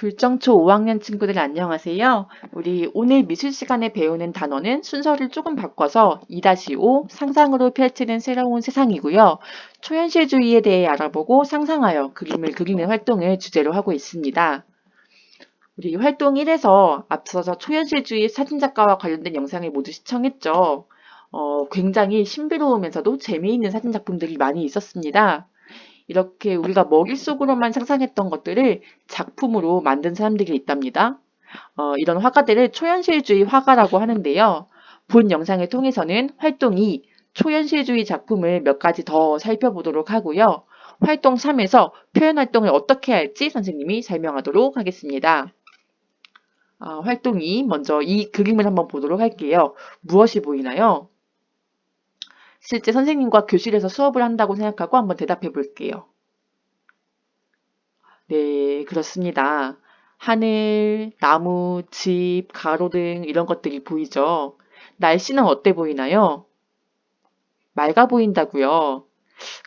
불정초 5학년 친구들 안녕하세요. 우리 오늘 미술 시간에 배우는 단어는 순서를 조금 바꿔서 2-5 상상으로 펼치는 새로운 세상이고요. 초현실주의에 대해 알아보고 상상하여 그림을 그리는 활동을 주제로 하고 있습니다. 우리 활동 1에서 앞서서 초현실주의 사진작가와 관련된 영상을 모두 시청했죠. 어, 굉장히 신비로우면서도 재미있는 사진작품들이 많이 있었습니다. 이렇게 우리가 머릿속으로만 상상했던 것들을 작품으로 만든 사람들이 있답니다. 어, 이런 화가들을 초현실주의 화가라고 하는데요. 본 영상을 통해서는 활동이 초현실주의 작품을 몇 가지 더 살펴보도록 하고요. 활동 3에서 표현 활동을 어떻게 할지 선생님이 설명하도록 하겠습니다. 어, 활동 2, 먼저 이 그림을 한번 보도록 할게요. 무엇이 보이나요? 실제 선생님과 교실에서 수업을 한다고 생각하고 한번 대답해 볼게요. 네, 그렇습니다. 하늘, 나무, 집, 가로등 이런 것들이 보이죠. 날씨는 어때 보이나요? 맑아 보인다고요.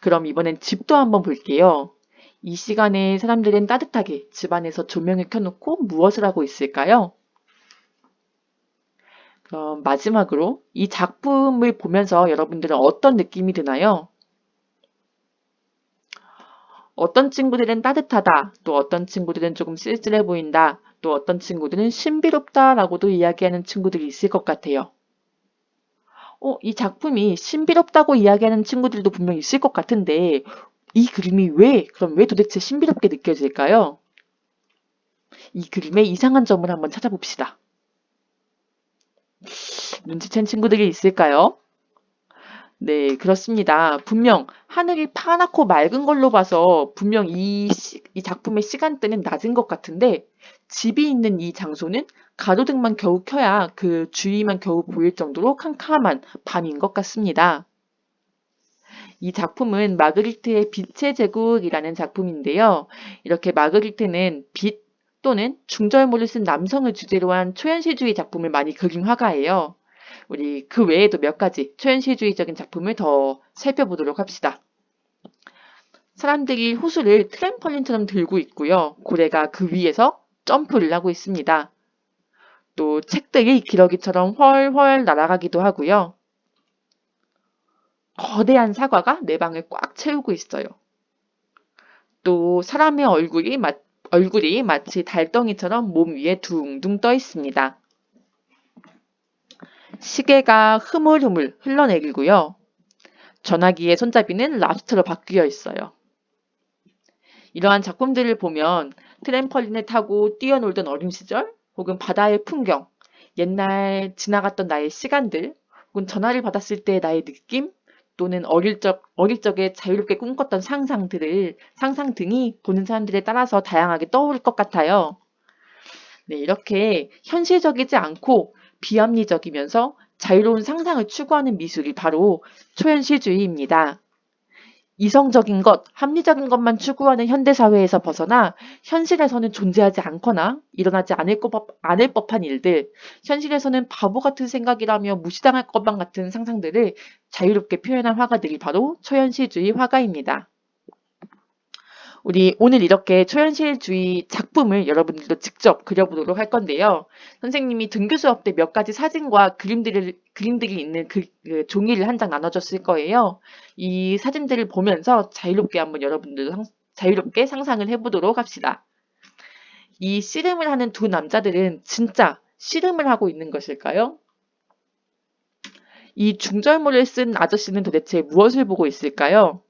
그럼 이번엔 집도 한번 볼게요. 이 시간에 사람들은 따뜻하게 집안에서 조명을 켜놓고 무엇을 하고 있을까요? 그럼 마지막으로 이 작품을 보면서 여러분들은 어떤 느낌이 드나요? 어떤 친구들은 따뜻하다, 또 어떤 친구들은 조금 쓸쓸해 보인다, 또 어떤 친구들은 신비롭다라고도 이야기하는 친구들이 있을 것 같아요. 어, 이 작품이 신비롭다고 이야기하는 친구들도 분명 있을 것 같은데 이 그림이 왜, 그럼 왜 도대체 신비롭게 느껴질까요? 이 그림의 이상한 점을 한번 찾아봅시다. 눈치챈 친구들이 있을까요? 네, 그렇습니다. 분명 하늘이 파랗고 맑은 걸로 봐서 분명 이, 시, 이 작품의 시간대는 낮은 것 같은데 집이 있는 이 장소는 가로등만 겨우 켜야 그 주위만 겨우 보일 정도로 캄캄한 밤인 것 같습니다. 이 작품은 마그리트의 빛의 제국이라는 작품인데요. 이렇게 마그리트는 빛 또는 중절모를 쓴 남성을 주제로 한 초현실주의 작품을 많이 그린 화가예요. 우리 그 외에도 몇 가지 초현실주의적인 작품을 더 살펴보도록 합시다. 사람들이 호수를 트램펄린처럼 들고 있고요. 고래가 그 위에서 점프를 하고 있습니다. 또 책들이 기러기처럼 훨훨 날아가기도 하고요. 거대한 사과가 내 방을 꽉 채우고 있어요. 또 사람의 얼굴이, 마, 얼굴이 마치 달덩이처럼 몸 위에 둥둥 떠 있습니다. 시계가 흐물흐물 흘러내리고요. 전화기의 손잡이는 랍스터로 바뀌어 있어요. 이러한 작품들을 보면 트램펄린을 타고 뛰어놀던 어린 시절 혹은 바다의 풍경, 옛날 지나갔던 나의 시간들 혹은 전화를 받았을 때 나의 느낌 또는 어릴 적, 어릴 적에 자유롭게 꿈꿨던 상상들을, 상상 등이 보는 사람들에 따라서 다양하게 떠오를 것 같아요. 네, 이렇게 현실적이지 않고 비합리적이면서 자유로운 상상을 추구하는 미술이 바로 초현실주의입니다. 이성적인 것, 합리적인 것만 추구하는 현대사회에서 벗어나 현실에서는 존재하지 않거나 일어나지 않을, 것, 않을 법한 일들, 현실에서는 바보 같은 생각이라며 무시당할 것만 같은 상상들을 자유롭게 표현한 화가들이 바로 초현실주의 화가입니다. 우리 오늘 이렇게 초현실주의 작품을 여러분들도 직접 그려보도록 할 건데요. 선생님이 등교 수업 때 몇 가지 사진과 그림들을, 그림들이 있는 그, 그 종이를 한 장 나눠줬을 거예요. 이 사진들을 보면서 자유롭게 한번 여러분들도 상, 자유롭게 상상을 해보도록 합시다. 이 씨름을 하는 두 남자들은 진짜 씨름을 하고 있는 것일까요? 이 중절모를 쓴 아저씨는 도대체 무엇을 보고 있을까요?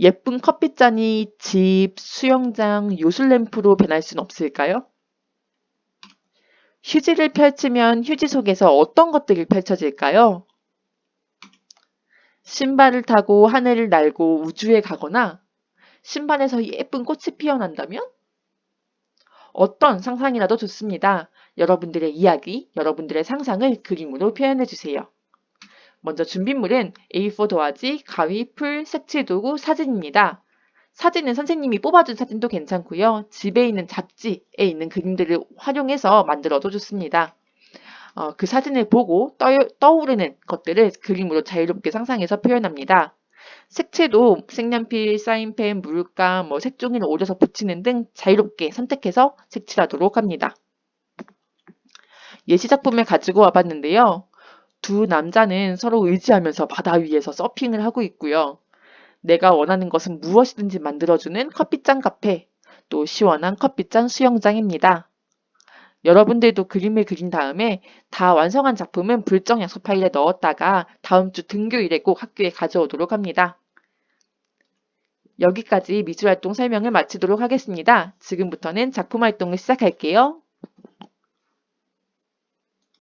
예쁜 커피잔이 집, 수영장, 요술램프로 변할 순 없을까요? 휴지를 펼치면 휴지 속에서 어떤 것들이 펼쳐질까요? 신발을 타고 하늘을 날고 우주에 가거나 신발에서 예쁜 꽃이 피어난다면? 어떤 상상이라도 좋습니다. 여러분들의 이야기, 여러분들의 상상을 그림으로 표현해 주세요. 먼저 준비물은 A4 도화지, 가위, 풀, 색칠 도구, 사진입니다. 사진은 선생님이 뽑아준 사진도 괜찮고요. 집에 있는 잡지에 있는 그림들을 활용해서 만들어도 좋습니다. 어, 그 사진을 보고 떠, 떠오르는 것들을 그림으로 자유롭게 상상해서 표현합니다. 색채도 색연필, 사인펜, 물감, 뭐 색종이를 오려서 붙이는 등 자유롭게 선택해서 색칠하도록 합니다. 예시 작품을 가지고 와봤는데요. 두 남자는 서로 의지하면서 바다 위에서 서핑을 하고 있고요. 내가 원하는 것은 무엇이든지 만들어주는 커피잔 카페, 또 시원한 커피잔 수영장입니다. 여러분들도 그림을 그린 다음에 다 완성한 작품은 불정 약속 파일에 넣었다가 다음 주 등교일에 꼭 학교에 가져오도록 합니다. 여기까지 미술활동 설명을 마치도록 하겠습니다. 지금부터는 작품 활동을 시작할게요.